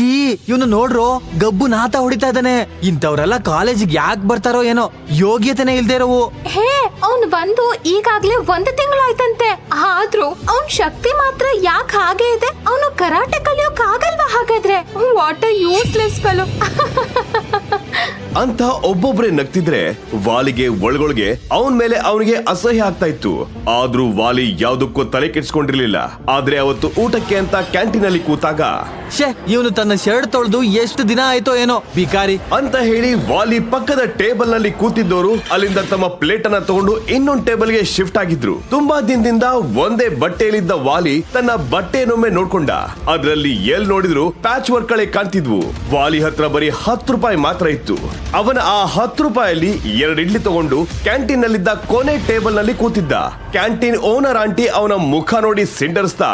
ಛೀ ಇವನು ನೋಡ್ರೋ ಗಬ್ಬು ನಾತ ಹೊಡಿತಾ ಇದ್ದಾನೆ. ಇಂಥವ್ರೆಲ್ಲ ಕಾಲೇಜಿಗೆ ಯಾಕೆ ಬರ್ತಾರೋ ಏನೋ ಯೋಗ್ಯತೆನೆ ಇಲ್ದೇ ಇರೋವು. ಹೇ, ಅವ್ನು ಬಂದು ಈಗಾಗ್ಲೇ ಒಂದು ತಿಂಗಳಾಯ್ತಂತೆ. ಆದ್ರೂ ಅವ್ನ್ ಶಕ್ತಿ ಮಾತ್ರ ಯಾಕೆ ಹಾಗೆ ಇದೆ? ಅವನು ಕರಾಟೆ ಕಲಿಯೋಕ್ ಆಗಲ್ವಾ ಹಾಗಾದ್ರೆ? What a useless fellow. ಅಂತ ಒಬ್ಬೊಬ್ರೆ ನಗ್ತಿದ್ರೆ ವಾಲಿಗೆ ಒಳಗೊಳಗೆ ಅವನ್ ಮೇಲೆ ಅವನಿಗೆ ಅಸಹ್ಯ ಆಗ್ತಾ ಇತ್ತು. ಆದ್ರೂ ವಾಲಿ ಯಾವ್ದಕ್ಕೂ ತಲೆ ಕೆಡ್ಸ್ಕೊಂಡಿರ್ಲಿಲ್ಲ. ಆದ್ರೆ ಅವತ್ತು ಊಟಕ್ಕೆ ಅಂತ ಕ್ಯಾಂಟೀನ್ ಅಲ್ಲಿ ಕೂತಾಗ ಶೇ ಇವನು ತನ್ನ ಶರ್ಟ್ ತೊಳೆದು ಎಷ್ಟು ದಿನ ಆಯ್ತೋ ಏನೋ ಬಿಕಾರಿ ಅಂತ ಹೇಳಿ ವಾಲಿ ಪಕ್ಕದ ಟೇಬಲ್ನಲ್ಲಿ ಕೂತಿದ್ದವರು ಅಲ್ಲಿಂದ ತಮ್ಮ ಪ್ಲೇಟ್ ಅನ್ನ ತಗೊಂಡು ಇನ್ನೊಂದ್ ಟೇಬಲ್ಗೆ ಶಿಫ್ಟ್ ಆಗಿದ್ರು. ತುಂಬಾ ದಿನದಿಂದ ಒಂದೇ ಬಟ್ಟೆಯಲ್ಲಿದ್ದ ವಾಲಿ ತನ್ನ ಬಟ್ಟೆಯನ್ನೊಮ್ಮೆ ನೋಡ್ಕೊಂಡ. ಅದ್ರಲ್ಲಿ ಎಲ್ ನೋಡಿದ್ರು ಪ್ಯಾಚ್ ವರ್ಕ್ ಗಳೇ ಕಾಣ್ತಿದ್ವು. ವಾಲಿ ಹತ್ರ ಬರೀ ಹತ್ತು ರೂಪಾಯಿ ಮಾತ್ರ ಇತ್ತು. ಅವನ ಆ ಹತ್ತು ರೂಪಾಯಲ್ಲಿ ಎರಡು ಇಡ್ಲಿ ತಗೊಂಡು ಕ್ಯಾಂಟೀನ್ ನಲ್ಲಿದ್ದ ಕೊನೆ ಟೇಬಲ್ನಲ್ಲಿ ಕೂತಿದ್ದ. ಕ್ಯಾಂಟೀನ್ ಓನರ್ ಆಂಟಿ ಅವನ ಮುಖ ನೋಡಿ ಸಿಂಡರ್ಸ್ತಾ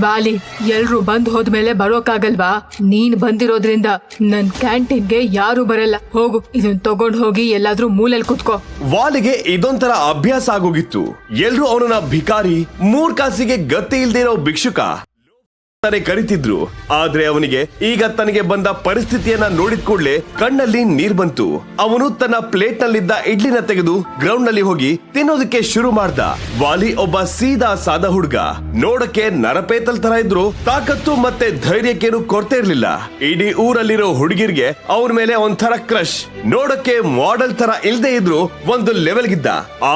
ಬಾಲಿ ಎಲ್ರು ಬಂದ್ ಹೋದ್ಮೇಲೆ ಬರೋಕಾಗಲ್ವಾ ನೀನ್ ಬಂದಿರೋದ್ರಿಂದ ನನ್ ಕ್ಯಾಂಟೀನ್ಗೆ ಯಾರು ಬರಲ್ಲ. ಹೋಗು ಇದನ್ ತಗೊಂಡ್ ಹೋಗಿ ಎಲ್ಲಾದ್ರೂ ಮೂಲೆಲ್ ಕುತ್ಕೋ. ವಾಲಿಗೆ ಇದೊಂಥರ ಅಭ್ಯಾಸ ಆಗೋಗಿತ್ತು. ಎಲ್ರು ಅವನನ್ನ ಭಿಕಾರಿ ಮೂರ್ ಕಾಸಿಗೆ ಗತಿ ಇಲ್ದೇ ಇರೋ ಭಿಕ್ಷುಕ. ಅಂತಾನೆ ಕರಿತಿದ್ರು. ಆದ್ರೆ ಅವನಿಗೆ ಈಗ ತನಗೆ ಬಂದ ಪರಿಸ್ಥಿತಿಯನ್ನ ನೋಡಿದ ಕೂಡ್ಲೆ ಕಣ್ಣಲ್ಲಿ ನೀರ್ ಬಂತು. ಅವನು ತನ್ನ ಪ್ಲೇಟ್ ನಲ್ಲಿದ್ದ ಇಡ್ಲಿನ ತೆಗೆದು ಗ್ರೌಂಡ್ನಲ್ಲಿ ಹೋಗಿ ತಿನ್ನೋದಕ್ಕೆ ಶುರು ಮಾಡ್ದ. ವಾಲಿ ಒಬ್ಬ ಸೀದಾ ಸಾದ ಹುಡುಗ. ನೋಡಕ್ಕೆ ನರಪೇತಲ್ ತರ ಇದ್ರು. ತಾಕತ್ತು ಮತ್ತೆ ಧೈರ್ಯಕ್ಕೇನು ಕೊರತೆ ಇರ್ಲಿಲ್ಲ. ಇಡೀ ಊರಲ್ಲಿರೋ ಹುಡುಗಿರ್ಗೆ ಅವ್ರ ಮೇಲೆ ಒಂಥರ ಕ್ರಶ್ ನೋಡಕ್ಕೆ ಮಾಡೆಲ್ ತರ ಇಲ್ದೇ ಇದ್ರು ಒಂದು ಲೆವೆಲ್ ಗಿದ್ದ.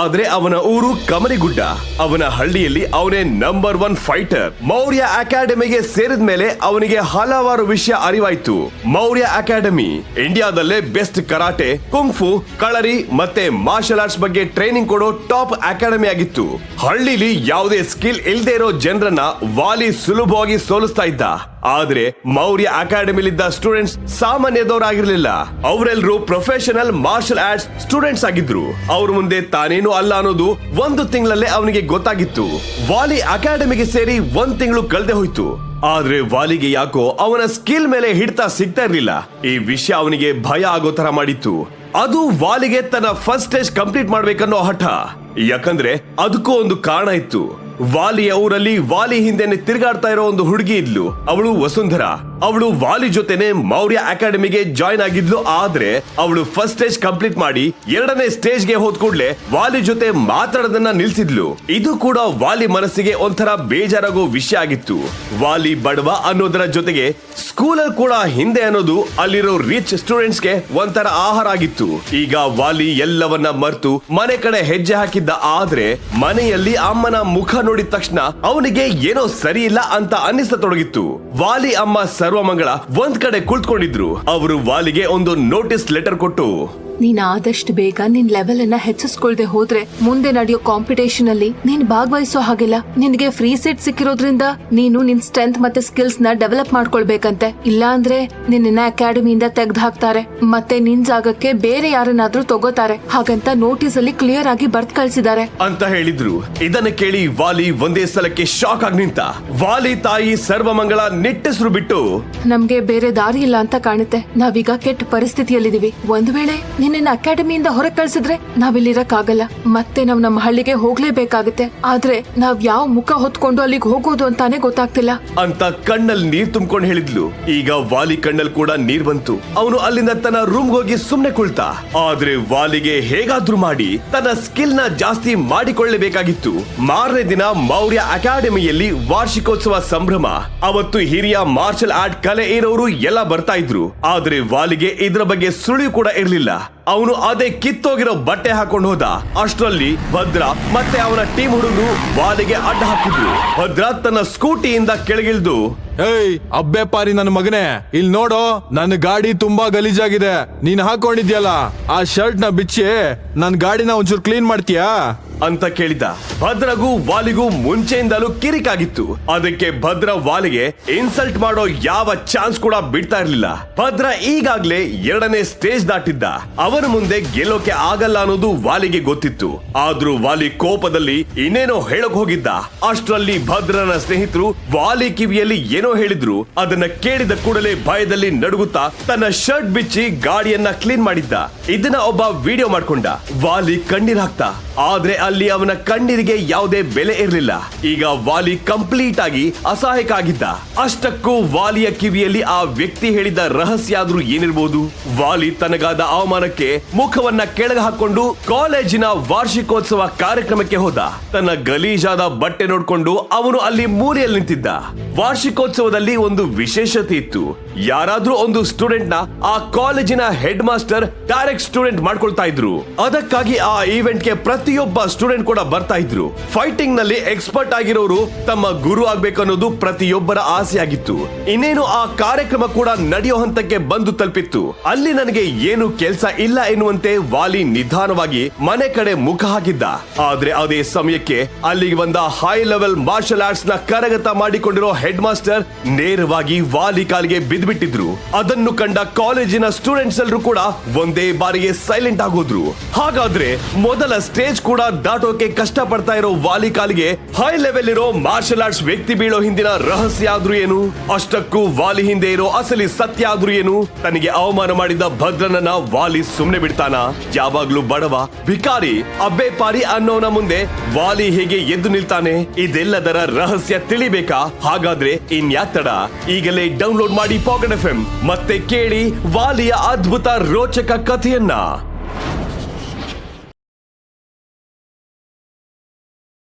ಆದ್ರೆ ಅವನ ಊರು ಕಮರಿಗುಡ್ಡ. ಅವನ ಹಳ್ಳಿಯಲ್ಲಿ ಅವನೇ ನಂಬರ್ ಒನ್ ಫೈಟರ್ ಮೌರ್ಯ ಅಕಾಡೆಮಿಗೆ ಸೇರಿದ ಮೇಲೆ ಅವನಿಗೆ ಹಲವಾರು ವಿಷಯ ಅರಿವಾಯ್ತು. Maurya academy, ಇಂಡಿಯಾದಲ್ಲೇ best karate, kung fu, kalari ಮತ್ತೆ ಮಾರ್ಷಲ್ ಆರ್ಟ್ಸ್ ಬಗ್ಗೆ ಟ್ರೈನಿಂಗ್ ಕೊಡೋ ಟಾಪ್ ಅಕಾಡೆಮಿ ಆಗಿತ್ತು. ಹಳ್ಳಿಲಿ ಯಾವುದೇ ಸ್ಕಿಲ್ ಇಲ್ದೇ ಇರೋ ಜನರನ್ನ ವಾಲಿ ಸುಲಭವಾಗಿ ಸೋಲಿಸ್ತಾ ಇದ್ದ. ಆದ್ರೆ ಮೌರ್ಯ ಅಕಾಡೆಮಿಲಿದ್ದ ಸ್ಟೂಡೆಂಟ್ಸ್ ಸಾಮಾನ್ಯದವರಾಗಿರ್ಲಿಲ್ಲ. ಅವರೆಲ್ಲರೂ ಪ್ರೊಫೆಷನಲ್ ಮಾರ್ಷಲ್ ಆರ್ಟ್ಸ್ ಸ್ಟೂಡೆಂಟ್ಸ್ ಆಗಿದ್ರು. ಅವ್ರ ಮುಂದೆ ತಾನೇನು ಅಲ್ಲ ಅನ್ನೋದು ಒಂದು ತಿಂಗಳಲ್ಲೇ ಅವನಿಗೆ ಗೊತ್ತಾಗಿತ್ತು. ವಾಲಿ ಅಕಾಡೆಮಿಗೆ ಸೇರಿ ಒಂದ್ ತಿಂಗಳು ಕಳೆದೇ ಹೋಯ್ತು. ಆದ್ರೆ ವಾಲಿಗೆ ಯಾಕೋ ಅವನ ಸ್ಕಿಲ್ ಮೇಲೆ ಹಿಡ್ತಾ ಸಿಗ್ತಾ ಇರ್ಲಿಲ್ಲ. ಈ ವಿಷಯ ಅವನಿಗೆ ಭಯ ಆಗೋ ತರ ಮಾಡಿತ್ತು. ಅದು ವಾಲಿಗೆ ತನ್ನ ಫಸ್ಟ್ ಸ್ಟೇಜ್ ಕಂಪ್ಲೀಟ್ ಮಾಡ್ಬೇಕನ್ನೋ ಹಠ. ಯಾಕಂದ್ರೆ ಅದಕ್ಕೂ ಒಂದು ಕಾರಣ ಇತ್ತು. ವಾಲಿಯ ಊರಲ್ಲಿ ವಾಲಿ ಹಿಂದೆನೆ ತಿರುಗಾಡ್ತಾ ಇರೋ ಒಂದು ಹುಡುಗಿ ಇದ್ಲು. ಅವಳು ವಸುಂಧರ. ಅವಳು ವಾಲಿ ಜೊತೆನೆ ಮೌರ್ಯ ಅಕಾಡೆಮಿಗೆ ಜಾಯ್ನ್ ಆಗಿದ್ಲು, ಆದ್ರೆ ಅವಳು ಫಸ್ಟ್ ಸ್ಟೇಜ್ ಕಂಪ್ಲೀಟ್ ಮಾಡಿ ಎರಡನೇ ಸ್ಟೇಜ್ಗೆ ಹೋದ್ ಕೂಡ್ಲೆ ವಾಲಿ ಜೊತೆ ಮಾತಾಡೋದನ್ನ ನಿಲ್ಸಿದ್ಲು. ಇದು ಕೂಡ ವಾಲಿ ಮನಸ್ಸಿಗೆ ಒಂಥರ ಬೇಜಾರಾಗೋ ವಿಷಯ ಆಗಿತ್ತು. ವಾಲಿ ಬಡವ ಅನ್ನೋದರ ಜೊತೆಗೆ ಸ್ಕೂಲಲ್ಲಿ ಕೂಡ ಹಿಂದೆ ಅನ್ನೋದು ಅಲ್ಲಿರೋ ರಿಚ್ ಸ್ಟೂಡೆಂಟ್ಸ್ಗೆ ಒಂಥರ ಆಹಾರ ಆಗಿತ್ತು. ಈಗ ವಾಲಿ ಎಲ್ಲವನ್ನ ಮರ್ತು ಮನೆ ಕಡೆ ಹೆಜ್ಜೆ ಹಾಕಿದ್ದ, ಆದ್ರೆ ಮನೆಯಲ್ಲಿ ಅಮ್ಮನ ಮುಖ ನೋಡಿದ ತಕ್ಷಣ ಅವನಿಗೆ ಏನೋ ಸರಿ ಇಲ್ಲ ಅಂತ ಅನ್ನಿಸತೊಡಗಿತ್ತು ವಾಲಿ ಅಮ್ಮ ಸರ್ವಮಂಗಳ ಒಂದ್ ಕಡೆ ಕುಳಿತುಕೊಂಡಿದ್ರು. ಅವರು ವಾಲಿಗೆ ಒಂದು ನೋಟಿಸ್ ಲೆಟರ್ ಕೊಟ್ಟು ನೀನ್ ಆದಷ್ಟು ಬೇಗ ನಿನ್ ಲೆವೆಲ್ ಅನ್ನ ಹೆಚ್ಚಿಸ್ಕೊಳ್ದೆ ಹೋದ್ರೆ ಮುಂದೆ ನಡೆಯೋ ಕಾಂಪಿಟೇಷನ್ ಅಲ್ಲಿ ನೀನ್ ಭಾಗವಹಿಸೋ ಹಾಗಿಲ್ಲ. ನಿನ್ಗೆ ಫ್ರೀ ಸೀಟ್ ಸಿಕ್ಕಿರೋದ್ರಿಂದ ನೀನು ನಿನ್ ಸ್ಟ್ರೆಂತ್ ಮತ್ತೆ ಸ್ಕಿಲ್ಸ್ನ ಡೆವಲಪ್ ಮಾಡ್ಕೊಳ್ಬೇಕಂತೆ. ಇಲ್ಲ ಅಂದ್ರೆ ನಿನ್ನ ಅಕಾಡೆಮಿಯಿಂದ ತೆಗ್ದು ಹಾಕ್ತಾರೆ ಮತ್ತೆ ನಿನ್ ಜಾಗಕ್ಕೆ ಬೇರೆ ಯಾರನ್ನಾದ್ರೂ ತಗೋತಾರೆ. ಹಾಗಂತ ನೋಟಿಸ್ ಅಲ್ಲಿ ಕ್ಲಿಯರ್ ಆಗಿ ಬರ್ತ್ ಕಳ್ಸಿದ್ದಾರೆ. ಅಂತ ಹೇಳಿದ್ರು. ಇದನ್ನ ಕೇಳಿ ವಾಲಿ ಒಂದೇ ಸ್ಥಳಕ್ಕೆ ಶಾಕ್ ಆಗಿ ನಿಂತ. ವಾಲಿ ತಾಯಿ ಸರ್ವಮಂಗಳ ನಿಟ್ಟೆಸರು ಬಿಟ್ಟು ನಮ್ಗೆ ಬೇರೆ ದಾರಿ ಇಲ್ಲ ಅಂತ ಕಾಣುತ್ತೆ. ನಾವೀಗ ಕೆಟ್ಟ ಪರಿಸ್ಥಿತಿಯಲ್ಲಿದ್ದೀವಿ. ಒಂದ್ ವೇಳೆ ನಿನ್ನ ಅಕಾಡೆಮಿಯಿಂದ ಹೊರಗೆ ಕಳ್ಸಿದ್ರೆ ನಾವಿಲ್ಲಿರಕ್ಕಾಗಲ್ಲ. ಮತ್ತೆ ನಾವ್ ನಮ್ಮ ಹಳ್ಳಿಗೆ ಹೋಗ್ಲೇಬೇಕಾಗತ್ತೆ. ಆದ್ರೆ ನಾವ್ ಯಾವ ಮುಖ ಹೊತ್ಕೊಂಡು ಅಲ್ಲಿಗೆ ಹೋಗೋದು ಅಂತಾನೆ ಗೊತ್ತಾಗ್ತಿಲ್ಲ. ಅಂತ ಕಣ್ಣಲ್ಲಿ ನೀರ್ ತುಂಬ್ಕೊಂಡು ಹೇಳಿದ್ಲು. ಈಗ ವಾಲಿ ಕಣ್ಣಲ್ಲಿ ಕೂಡ ನೀರ್ ಬಂತು. ಅವನು ಅಲ್ಲಿಂದ ತನ್ನ ರೂಮ್ ಹೋಗಿ ಸುಮ್ನೆ ಕುಳ್ತ. ಆದ್ರೆ ವಾಲಿಗೆ ಹೇಗಾದ್ರೂ ಮಾಡಿ ತನ್ನ ಸ್ಕಿಲ್ನ ಜಾಸ್ತಿ ಮಾಡಿಕೊಳ್ಳಬೇಕಾಗಿತ್ತು. ಮಾರನೇ ದಿನ ಮೌರ್ಯ ಅಕಾಡೆಮಿಯಲ್ಲಿ ವಾರ್ಷಿಕೋತ್ಸವ ಸಂಭ್ರಮ. ಅವತ್ತು ಹಿರಿಯ ಮಾರ್ಷಲ್ ಆರ್ಟ್ ಕಲೆ ಇರೋರು ಎಲ್ಲ ಬರ್ತಾ ಇದ್ರು. ಆದ್ರೆ ವಾಲಿಗೆ ಇದ್ರ ಬಗ್ಗೆ ಸುಳಿವು ಕೂಡ ಇರ್ಲಿಲ್ಲ. ಅವನು ಅದೇ ಕಿತ್ತೋಗಿರೋ ಬಟ್ಟೆ ಹಾಕೊಂಡು ಹೋದ. ಅಷ್ಟರಲ್ಲಿ ಭದ್ರ ಮತ್ತೆ ಅವನ ಟೀಮ್ ಹುಡುಗರು ವಾಲಿಗೆ ಅಡ್ಡ ಹಾಕಿದ್ರು. ಭದ್ರ ತನ್ನ ಸ್ಕೂಟಿಯಿಂದ ಕೆಳಗಿಳಿದು ಏಯ್ ಅಬ್ಬೆ ಪಾರಿ ನನ್ನ ಮಗನೇ. ಇಲ್ಲಿ ನೋಡು ನನ್ನ ಗಾಡಿ ತುಂಬಾ ಗಲೀಜಾಗಿದೆ. ನೀನ್ ಹಾಕೊಂಡಿದ್ಯಲ್ಲ, ಆ ಶರ್ಟ್ನ ಬಿಚ್ಚಿ ನನ್ ಗಾಡಿನ ಒಂಚೂರು ಕ್ಲೀನ್ ಮಾಡ್ತೀಯಾ? ಅಂತ ಕೇಳಿದ. ಭದ್ರಗೂ ವಾಲಿಗೂ ಮುಂಚೆಯಿಂದಲೂ ಕಿರಿಕಾಗಿತ್ತು. ಅದಕ್ಕೆ ಭದ್ರ ವಾಲಿಗೆ ಇನ್ಸಲ್ಟ್ ಮಾಡೋ ಯಾವ ಚಾನ್ಸ್ ಕೂಡ ಬಿಡ್ತಾ ಇರ್ಲಿಲ್ಲ. ಭದ್ರ ಈಗಾಗ್ಲೇ ಎರಡನೇ ಸ್ಟೇಜ್ ದಾಟಿದ್ದ. ಅವನ ಮುಂದೆ ಗೆಲ್ಲೋಕೆ ಆಗಲ್ಲ ಅನ್ನೋದು ವಾಲಿಗೆ ಗೊತ್ತಿತ್ತು. ಆದ್ರೂ ವಾಲಿ ಕೋಪದಲ್ಲಿ ಇನ್ನೇನೋ ಹೇಳಕ್ ಹೋಗಿದ್ದ. ಅಷ್ಟರಲ್ಲಿ ಭದ್ರನ ಸ್ನೇಹಿತರು ವಾಲಿ ಕಿವಿಯಲ್ಲಿ ಏನೋ ಏನೋ ಹೇಳಿದ್ರು, ಅದನ್ನ ಕೇಳಿದ ಕೂಡಲೇ ಭಯದಲ್ಲಿ ನಡುಗುತ್ತಾ ತನ್ನ ಶರ್ಟ್ ಬಿಚ್ಚಿ ಗಾಡಿಯನ್ನ ಕ್ಲೀನ್ ಮಾಡಿದ್ದ. ಇದನ್ನ ಒಬ್ಬ ವಿಡಿಯೋ ಮಾಡ್ಕೊಂಡ. ವಾಲಿ ಕಣ್ಣೀರ್ ಹಾಕ್ತಾ. ಆದ್ರೆ ಅಲ್ಲಿ ಅವನ ಕಣ್ಣೀರಿಗೆ ಯಾವುದೇ ಬೆಲೆ ಇರಲಿಲ್ಲ. ಈಗ ವಾಲಿ ಕಂಪ್ಲೀಟ್ ಆಗಿ ಅಸಹಾಯಕ ಆಗಿದ್ದ. ಅಷ್ಟಕ್ಕೂ ವಾಲಿಯ ಕಿವಿಯಲ್ಲಿ ಆ ವ್ಯಕ್ತಿ ಹೇಳಿದ ರಹಸ್ಯ ಆದ್ರೂ ಏನಿರ್ಬೋದು? ವಾಲಿ ತನಗಾದ ಅವಮಾನಕ್ಕೆ ಮುಖವನ್ನ ಕೆಳಗೆ ಹಾಕೊಂಡು ಕಾಲೇಜಿನ ವಾರ್ಷಿಕೋತ್ಸವ ಕಾರ್ಯಕ್ರಮಕ್ಕೆ ಹೋದ. ತನ್ನ ಗಲೀಜಾದ ಬಟ್ಟೆ ನೋಡ್ಕೊಂಡು ಅವನು ಅಲ್ಲಿ ಮೂಲೆಯಲ್ಲಿ ನಿಂತಿದ್ದ. ವಾರ್ಷಿಕೋತ್ಸವದಲ್ಲಿ ಒಂದು ವಿಶೇಷತೆ ಇತ್ತು. ಯಾರಾದ್ರೂ ಒಂದು ಸ್ಟೂಡೆಂಟ್ನ ಆ ಕಾಲೇಜಿನ ಹೆಡ್ ಮಾಸ್ಟರ್ ಡೈರೆಕ್ಟ್ ಸ್ಟೂಡೆಂಟ್ ಮಾಡ್ಕೊಳ್ತಾ ಇದ್ರು. ಅದಕ್ಕಾಗಿ ಆ ಈವೆಂಟ್ಗೆ ಪ್ರತಿಯೊಬ್ಬ ಸ್ಟೂಡೆಂಟ್ ಕೂಡ ಬರ್ತಾ ಇದ್ರು. ಫೈಟಿಂಗ್ನಲ್ಲಿ ಎಕ್ಸ್ಪರ್ಟ್ ಆಗಿರೋರು ತಮ್ಮ ಗುರು ಆಗ್ಬೇಕು ಅನ್ನೋದು ಪ್ರತಿಯೊಬ್ಬರ ಆಸೆಯಾಗಿತ್ತು. ಇನ್ನೇನು ಆ ಕಾರ್ಯಕ್ರಮ ಕೂಡ ನಡೆಯೋ ಹಂತಕ್ಕೆ ಬಂದು ತಲುಪಿತ್ತು. ಅಲ್ಲಿ ನನಗೆ ಏನು ಕೆಲಸ ಇಲ್ಲ ಎನ್ನುವಂತೆ ವಾಲಿ ನಿಧಾನವಾಗಿ ಮನೆ ಕಡೆ ಮುಖ ಹಾಕಿದ್ದ. ಆದ್ರೆ ಅದೇ ಸಮಯಕ್ಕೆ ಅಲ್ಲಿಗೆ ಬಂದ ಹೈ ಲೆವೆಲ್ ಮಾರ್ಷಲ್ ಆರ್ಟ್ಸ್ನ ಕರಗತ ಮಾಡಿಕೊಂಡಿರೋ ಹೆಡ್ ಮಾಸ್ಟರ್ ನೇರವಾಗಿ ವಾಲಿ ಕಾಲಿಗೆ ಬಿದ್ದ್ಬಿಟ್ಟಿದ್ರು ಅದನ್ನು ಕಂಡ ಕಾಲೇಜಿನ ಸ್ಟೂಡೆಂಟ್ಸ್ ಎಲ್ಲರೂ ಕೂಡ ಒಂದೇ ಬಾರಿಗೆ ಸೈಲೆಂಟ್ ಆಗೋದ್ರು ಹಾಗಾದ್ರೆ ಮೊದಲ ಸ್ಟೇಜ್ ಕೂಡ ದಾಟೋಕೆ ಕಷ್ಟ ಪಡ್ತಾ ಇರೋ ವಾಲಿ ಕಾಲಿಗೆ ಹೈ ಲೆವೆಲ್ ಇರೋ ಮಾರ್ಷಲ್ ಆರ್ಟ್ಸ್ ವ್ಯಕ್ತಿ ಬೀಳೋ ಹಿಂದಿನ ರಹಸ್ಯ ಆದ್ರೂ ಏನು? ಅಷ್ಟಕ್ಕೂ ವಾಲಿ ಹಿಂದೆ ಇರೋ ಅಸಲಿ ಸತ್ಯ ಆದ್ರೂ ಏನು? ತನಗೆ ಅವಮಾನ ಮಾಡಿದ ಭದ್ರನನ್ನ ವಾಲಿ ಸುಮ್ನೆ ಬಿಡ್ತಾನ? ಯಾವಾಗ್ಲೂ ಬಡವ, ಭಿಕಾರಿ ಅಬ್ಬೆ ಪಾರಿ ಅನ್ನೋನ ಮುಂದೆ ವಾಲಿ ಹೇಗೆ ಎದ್ದು ನಿಲ್ತಾನೆ? ಇದೆಲ್ಲದರ ರಹಸ್ಯ ತಿಳಿಬೇಕಾ? ಹಾಗಾದ್ರೆ ಇನ್ಯಾಕ್ ತಡ ಈಗಲೇ ಡೌನ್ಲೋಡ್ ಮಾಡಿ ಪಾಕೆಟ್ ಎಫ್ ಎಂ ಮತ್ತೆ ಕೇಳಿ ವಾಲಿಯ ಅದ್ಭುತ ರೋಚಕ ಕಥೆಯನ್ನ.